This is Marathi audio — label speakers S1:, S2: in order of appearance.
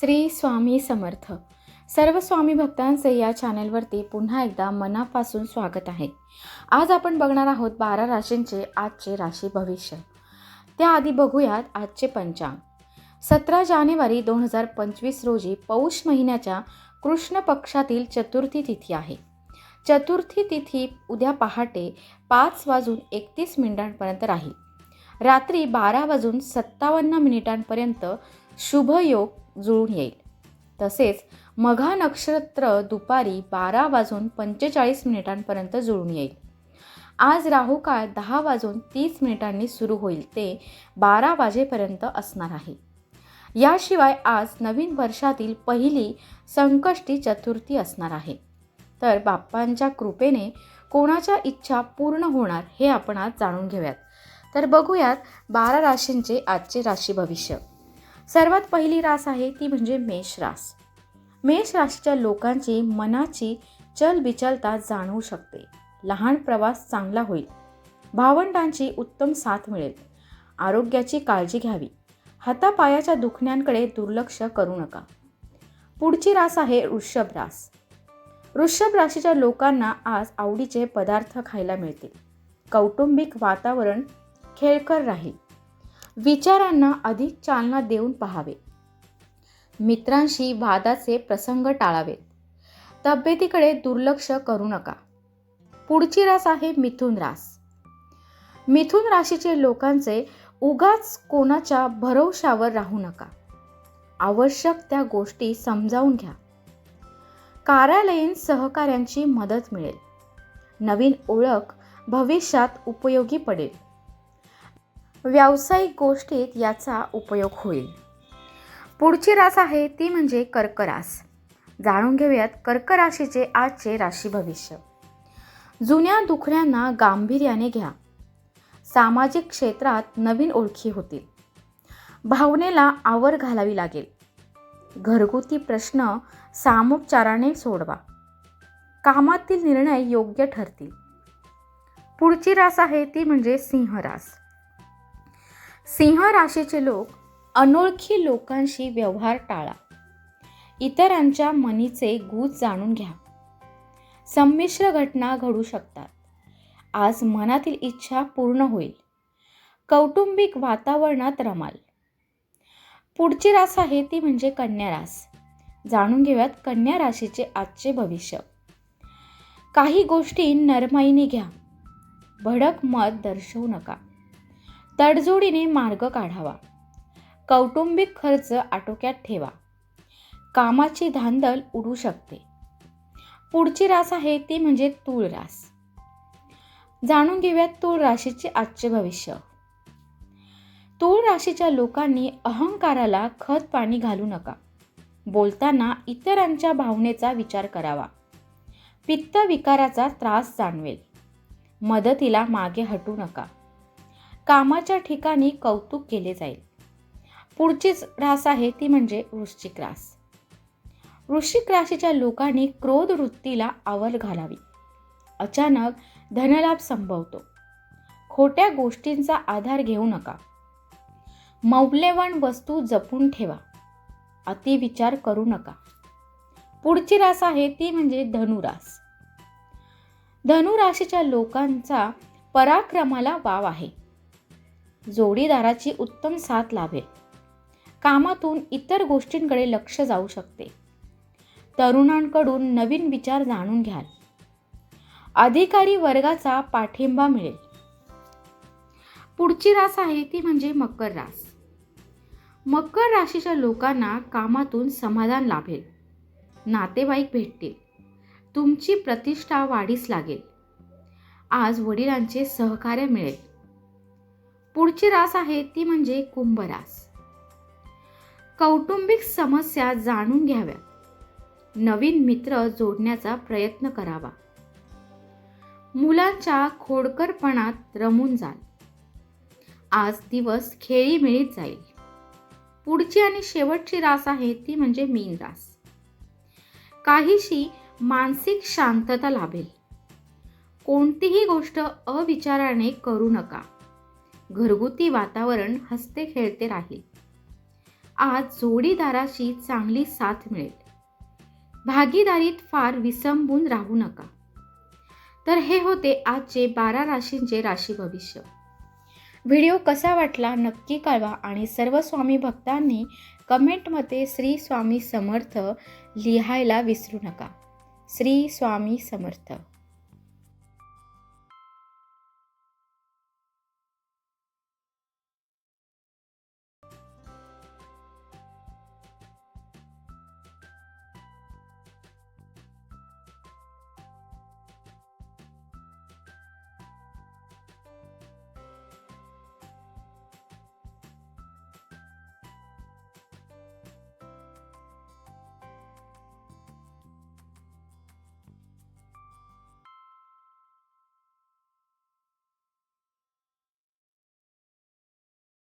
S1: श्री स्वामी समर्थ. सर्व स्वामी भक्तांचे या चॅनेलवरती पुन्हा एकदा मनापासून स्वागत आहे. आज आपण बघणार आहोत बारा राशींचे आजचे राशी भविष्य. त्याआधी बघूयात आजचे पंचांग. सतरा जानेवारी दोन हजार पंचवीस रोजी पौष महिन्याच्या कृष्ण पक्षातील चतुर्थी तिथी आहे. चतुर्थी तिथी उद्या पहाटे पाच वाजून एकतीस मिनिटांपर्यंत राहील. रात्री बारा वाजून सत्तावन्न मिनिटांपर्यंत शुभयोग जुळून येईल. तसेच मघा नक्षत्र दुपारी बारा वाजून पंचेचाळीस मिनिटांपर्यंत जुळून येईल. आज राहू काळ दहा वाजून तीस मिनिटांनी सुरू होईल ते बारा वाजेपर्यंत असणार आहे. याशिवाय आज नवीन वर्षातील पहिली संकष्टी चतुर्थी असणार आहे. तर बाप्पांच्या कृपेने कोणाच्या इच्छा पूर्ण होणार हे आपण आज जाणून घेऊयात. तर बघूयात बारा राशींचे आजचे राशी भविष्य सर्वात पहिली रास आहे ती म्हणजे मेष रास. मेष राशीच्या लोकांची मनाची चलबिचलता जाणवू शकते. लहान प्रवास चांगला होईल. भावंडांची उत्तम साथ मिळेल. आरोग्याची काळजी घ्यावी. हातापायाच्या दुखण्यांकडे दुर्लक्ष करू नका. पुढची रास आहे वृषभ रास. वृषभ राशीच्या लोकांना आज आवडीचे पदार्थ खायला मिळतील. कौटुंबिक वातावरण खेळकर राहील. विचारांना अधिक चालना देऊन पहावे. मित्रांशी वादाचे प्रसंग टाळावेत तब्येतीकडे दुर्लक्ष करू नका. पुढची रास आहे मिथुन रास. मिथुन राशीचे लोकांचे उगाच कोणाच्या भरवशावर राहू नका. आवश्यक त्या गोष्टी समजावून घ्या. कार्यालयीन सहकाऱ्यांची मदत मिळेल. नवीन ओळख भविष्यात उपयोगी पडेल. व्यावसायिक गोष्टीत याचा उपयोग होईल. पुढची रास आहे ती म्हणजे कर्करास. जाणून घेऊयात कर्कराशीचे आजचे राशी भविष्य. जुन्या दुखऱ्यांना गांभीर्याने घ्या. सामाजिक क्षेत्रात नवीन ओळखी होतील. भावनेला आवर घालावी लागेल. घरगुती प्रश्न सामोपचाराने सोडवा. कामातील निर्णय योग्य ठरतील. पुढची रास आहे ती म्हणजे सिंह रास सिंह राशीचे लोक अनोळखी लोकांशी व्यवहार टाळा. इतरांच्या मनीचे गूज जाणून घ्या. संमिश्र घटना घडू शकतात. आज मनातील इच्छा पूर्ण होईल. कौटुंबिक वातावरणात रमाल. पुढची रास आहे ती म्हणजे कन्या रास. जाणून घेऊयात कन्या राशीचे आजचे भविष्य. काही गोष्टी नरमाईने घ्या. भडक मत दर्शवू नका. तडजोडीने मार्ग काढावा. कौटुंबिक खर्च आटोक्यात ठेवा. कामाची धांदल उडू शकते. पुढची रास आहे ती म्हणजे तूळ रास. जाणून घेऊयात तूळ राशीचे आजचे भविष्य. तूळ राशीच्या लोकांनी अहंकाराला खत पाणी घालू नका. बोलताना इतरांच्या भावनेचा विचार करावा. पित्त विकाराचा त्रास जाणवेल. मदतीला मागे हटू नका. कामाच्या ठिकाणी कौतुक केले जाईल. पुढचीच रास आहे ती म्हणजे वृश्चिक रास. वृश्चिक राशीच्या लोकांनी क्रोध वृत्तीला आवर घालावी. अचानक धनलाभ संभवतो. खोट्या गोष्टींचा आधार घेऊ नका. मौल्यवान वस्तू जपून ठेवा. अतिविचार करू नका. पुढची रास आहे ती म्हणजे धनुरास. धनुराशीच्या लोकांचा पराक्रमाला वाव आहे. जोडीदाराची उत्तम साथ लाभेल. कामातून इतर गोष्टींकडे लक्ष जाऊ शकते. तरुणांकडून नवीन विचार जाणून घ्याल. अधिकारी वर्गाचा पाठिंबा मिळेल. पुढची रास आहे ती म्हणजे मकर रास. मकर राशीच्या लोकांना कामातून समाधान लाभेल. नातेवाईक भेटतील. तुमची प्रतिष्ठा वाढीस लागेल. आज वडिलांचे सहकार्य मिळेल. पुढची रास आहे ती म्हणजे कुंभ रास कौटुंबिक समस्या जाणून घ्याव्यात नवीन मित्र जोडण्याचा प्रयत्न करावा. मुलांच्या खोडकरपणात रमून जाल आज दिवस खेळी मिळत जाईल. पुढची आणि शेवटची रास आहे ती म्हणजे मीन रास. काहीशी मानसिक शांतता लाभेल. कोणतीही गोष्ट अविचाराने करू नका. घरगुती वातावरण हसते खेळते राहील. आज जोडीदाराशी चांगली साथ मिळेल. भागीदारीत फार विसंबून राहू नका. तर हे होते आजचे बारा राशींचे राशी भविष्य. व्हिडिओ कसा वाटला नक्की कळवा आणि सर्व स्वामी भक्तांनी कमेंटमध्ये श्री स्वामी समर्थ लिहायला विसरू नका. श्री स्वामी समर्थ.